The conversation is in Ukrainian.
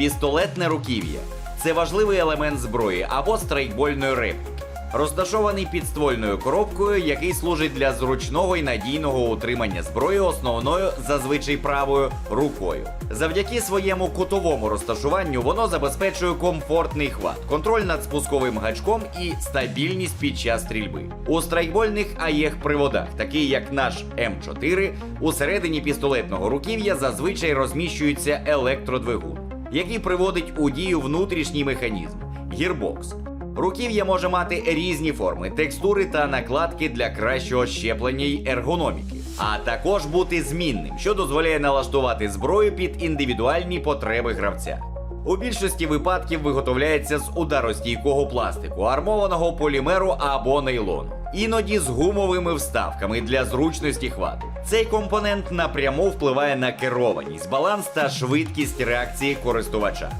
Пістолетне руків'я це важливий елемент зброї або страйкбольної репліки, розташований під ствольною коробкою, який служить для зручного і надійного утримання зброї основною, зазвичай правою рукою. Завдяки своєму кутовому розташуванню воно забезпечує комфортний хват, контроль над спусковим гачком і стабільність під час стрільби. У страйкбольних аєх приводах, такий як наш М4, у середині пістолетного руків'я зазвичай розміщується електродвигун який приводить у дію внутрішній механізм гірбокс. Руків'я може мати різні форми, текстури та накладки для кращого щеплення й ергономіки, а також бути змінним, що дозволяє налаштувати зброю під індивідуальні потреби гравця. У більшості випадків виготовляється з ударостійкого пластику, армованого полімеру або нейлону, іноді з гумовими вставками для зручності хвату. Цей компонент напряму впливає на керованість, баланс та швидкість реакції користувача.